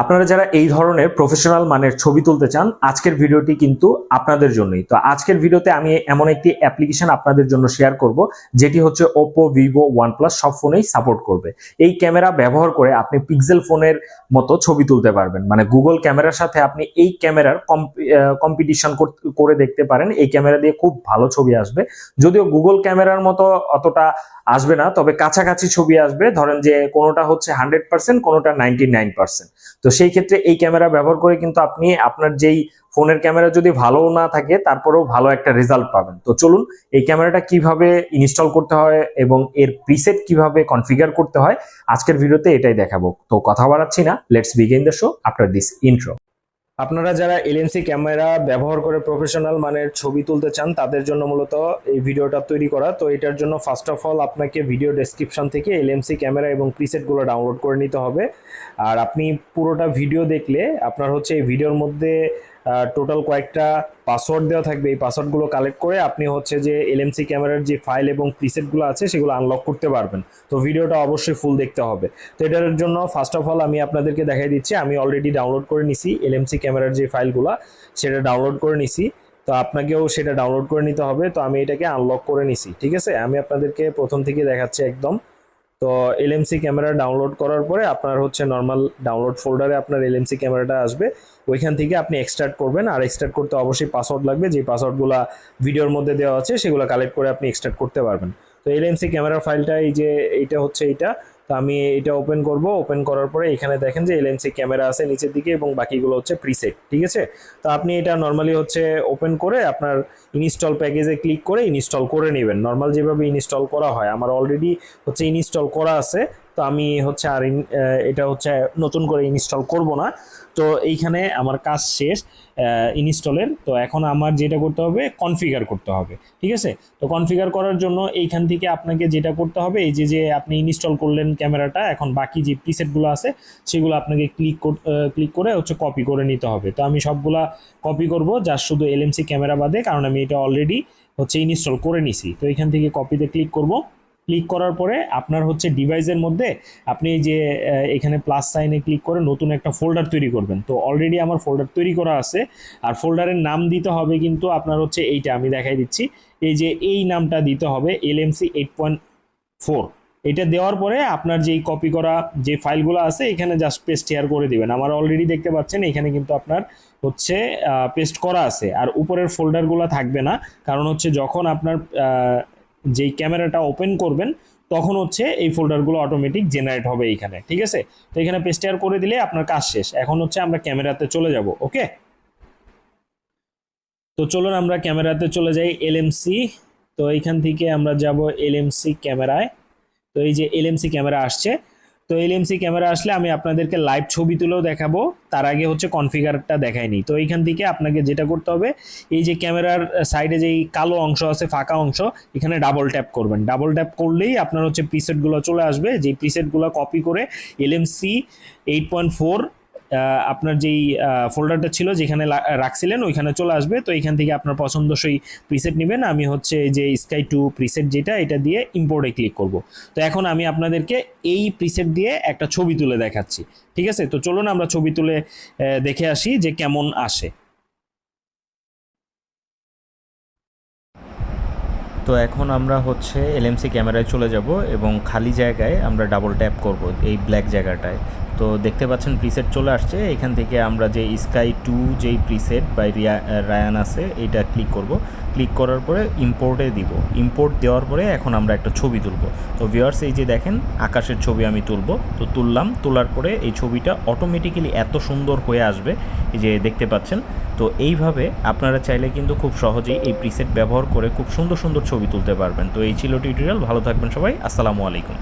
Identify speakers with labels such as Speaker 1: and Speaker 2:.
Speaker 1: আপনারা যারা এই ধরনের প্রফেশনাল মানের ছবি তুলতে চান, আজকের ভিডিওটি কিন্তু আপনাদের জন্যই। তো আজকের ভিডিওতে আমি এমন একটি অ্যাপ্লিকেশন আপনাদের জন্য শেয়ার করব, যেটি হচ্ছে ওপো ভিভো ওয়ানপ্লাস সব ফোনেই সাপোর্ট করবে। এই ক্যামেরা ব্যবহার করে আপনি পিক্সেল ফোনের মতো ছবি তুলতে পারবেন। মানে গুগল ক্যামেরার সাথে আপনি এই ক্যামেরার কম্পিটিশন করে দেখতে পারেন। এই ক্যামেরা দিয়ে খুব ভালো ছবি আসবে। যদিও গুগল ক্যামেরার মতো অতটা আসবে না, তবে কাছাকাছি ছবি আসবে। ধরেন যে কোনোটা হচ্ছে হান্ড্রেড পার্সেন্ট কোনোটা নাইনটি নাইন পার্সেন্ট তো সেই ক্ষেত্রে এই ক্যামেরা ব্যবহার করে কিন্তু আপনি আপনার যেই ফোনের ক্যামেরা যদি ভালো না থাকে, তারপরেও ভালো একটা রেজাল্ট পাবেন। তো চলুন, এই ক্যামেরাটা কীভাবে ইনস্টল করতে হয় এবং এর প্রিসেট কীভাবে কনফিগার করতে হয়, আজকের ভিডিওতে এটাই দেখাবো। তো কথা বাড়াচ্ছি না let's begin the show after this intro আপনারা যারা এলএনসি ক্যামেরা ব্যবহার করে প্রফেশনাল মানের ছবি তুলতে চান, তাদের জন্য মূলত এই ভিডিওটা তৈরি করা। তো এটার জন্য ফার্স্ট অফ অল আপনাকে ভিডিও ডেসক্রিপশন থেকে এলএনসি ক্যামেরা এবং প্রিসেটগুলো ডাউনলোড করে নিতে হবে। আর আপনি পুরোটা ভিডিও দেখলে আপনার হচ্ছে এই ভিডিওর মধ্যে টোটাল কয়েকটা পাসওয়ার্ড দেওয়া থাকবে। এই পাসওয়ার্ডগুলো কালেক্ট করে আপনি হচ্ছে যে এলএমসি ক্যামেরার যে ফাইল এবং প্রিসেটগুলো আছে, সেগুলো আনলক করতে পারবেন। তো ভিডিওটা অবশ্যই ফুল দেখতে হবে। তো এটার জন্য ফার্স্ট অফ অল আমি আপনাদেরকে দেখাই দিচ্ছি, আমি অলরেডি ডাউনলোড করে নিছি এলএমসি ক্যামেরার যে ফাইলগুলো সেটা ডাউনলোড করে নিছি। তো আপনাকেও সেটা ডাউনলোড করে নিতে হবে। তো আমি এটাকে আনলক করে নিছি, ঠিক আছে? আমি আপনাদেরকে প্রথম থেকে দেখাচ্ছি একদম। তো এলএমসি ক্যামেরা ডাউনলোড করার পরে আপনার হচ্ছে নর্মাল ডাউনলোড ফোল্ডারে আপনার এলএমসি ক্যামেরাটা আসবে। ওইখান থেকে আপনি এক্সট্রাক্ট করবেন আর এক্সট্রাক্ট করতে অবশ্যই পাসওয়ার্ড লাগবে। যে পাসওয়ার্ডগুলো ভিডিওর মধ্যে দেওয়া আছে সেগুলো কালেক্ট করে আপনি এক্সট্রাক্ট করতে পারবেন। তো এলএমসি ক্যামেরা ফাইলটা এই যে, এইটা হচ্ছে এইটা। তো আমি এটা ওপেন করব। ওপেন করার পরে এখানে দেখেন যে এলএনসি ক্যামেরা আছে নিচের দিকে এবং বাকিগুলো হচ্ছে প্রিসেট ঠিক আছে? তো আপনি এটা নর্মালি হচ্ছে ওপেন করে আপনার ইনস্টল প্যাকেজে ক্লিক করে ইনস্টল করে নেবেন। নর্মাল যেভাবে ইনস্টল করা হয়। আমার অলরেডি হচ্ছে ইনস্টল করা আছে। তো আমি হচ্ছে আর এটা হচ্ছে নতুন করে ইনস্টল করব না। তো এইখানে আমার কাজ শেষ ইনস্টলের। তো এখন আমার যেটা করতে হবে, কনফিগার করতে হবে, ঠিক আছে? তো কনফিগার করার জন্য এইখান থেকে আপনাকে যেটা করতে হবে, এই যে যে আপনি ইনস্টল করলেন ক্যামেরাটা, এখন বাকি যে প্রিসেটগুলো আছে, সেগুলো আপনাকে ক্লিক ক্লিক করে হচ্ছে কপি করে নিতে হবে। তো আমি সবগুলা কপি করব যার শুধু এলএমসি ক্যামেরা বাদে, কারণ আমি এটা অলরেডি হচ্ছে ইনস্টল করে নিছি। তো এখান থেকে কপিতে ক্লিক করব। ক্লিক করার পরে আপনার হচ্ছে ডিভাইসের মধ্যে আপনি যে এখানে প্লাস সাইনে ক্লিক করে নতুন একটা ফোল্ডার তৈরি করবেন। তো অলরেডি আমার ফোল্ডার তৈরি করা আছে। আর ফোল্ডারের নাম দিতে হবে কিন্তু আপনার হচ্ছে এইটা আমি দেখাই দিচ্ছি। এই যে এই নামটা দিতে হবে এলএমসি এইট পয়েন্ট ফোর। এটা দেওয়ার পরে আপনার যেই কপি করা যে ফাইলগুলো আছে, এখানে জাস্ট পেস্ট শেয়ার করে দিবেন। আমার অলরেডি দেখতে পাচ্ছেন, এখানে কিন্তু আপনার হচ্ছে পেস্ট করা আছে। আর উপরের ফোল্ডারগুলো থাকবে না। কারণ হচ্ছে যখন আপনার যেই ক্যামেরাটা ওপেন করবেন, তখন হচ্ছে এই ফোল্ডারগুলো অটোমেটিক জেনারেট হবে এইখানে, ঠিক আছে? তো এখানে পেস্টার করে দিলে আপনার কাজ শেষ। এখন হচ্ছে আমরা ক্যামেরাতে চলে যাব ওকে তো চলুন আমরা ক্যামেরাতে চলে যাই এলএমসি তো এইখান থেকে আমরা যাব এলএমসি ক্যামেরায়। তো এই যে এলএমসি ক্যামেরা আসছে তো এলএমসি ক্যামেরা আসলে আমি আপনাদেরকে লাইভ ছবি তুলেও দেখাবো। তার আগে হচ্ছে কনফিগারটা দেখায়নি তো এইখান থেকে আপনাকে যেটা করতে হবে, এই যে ক্যামেরার সাইডে যেই কালো অংশ আছে, ফাঁকা অংশ, এখানে ডাবল ট্যাপ করবেন। ডাবল ট্যাপ করলেই আপনার হচ্ছে প্রিসেটগুলো চলে আসবে। যেই প্রিসেটগুলো কপি করে এলএমসি এইট পয়েন্ট ফোর আপনার যেই ফোল্ডারটা ছিল যেখানে রাখছিলেন, ওইখানে চলে আসবে। তো এখান থেকে আপনার পছন্দসই প্রিসেট নেবেন। আমি হচ্ছে যে স্কাই টু প্রিসেট যেটা, এটা দিয়ে ইম্পোর্টে ক্লিক করব। তো এখন আমি আপনাদেরকে এই প্রিসেট দিয়ে একটা ছবি তুলে দেখাচ্ছি। ঠিক আছে? তো চলুন আমরা ছবি তুলে দেখে আসি যে কেমন আসে।
Speaker 2: তো এখন আমরা হচ্ছে এলএমসি ক্যামেরায় চলে যাব এবং খালি জায়গায় আমরা ডাবল ট্যাপ করব এই ব্ল্যাক জায়গাটায়। তো দেখতে পাচ্ছেন প্রিসেট চলে আসছে। এখান থেকে আমরা যে স্কাই টু যেই প্রিসেট বা রায়ান আছে, এটা ক্লিক করব। ক্লিক করার পরে ইম্পোর্টে দিব। ইম্পোর্ট দেওয়ার পরে এখন আমরা একটা ছবি তুলব। তো ভিওয়ার্স এই যে দেখেন, আকাশের ছবি আমি তুলব। তো তুললাম, তোলার পরে এই ছবিটা অটোমেটিক্যালি এত সুন্দর হয়ে আসবে যে দেখতে পাচ্ছেন। তো এইভাবে আপনারা চাইলে কিন্তু খুব সহজেই এই প্রিসেট ব্যবহার করে খুব সুন্দর সুন্দর ছবি তুলতে পারবেন। তো এই ছিল টিউটোরিয়াল ভালো থাকবেন সবাই, আসসালামু আলাইকুম।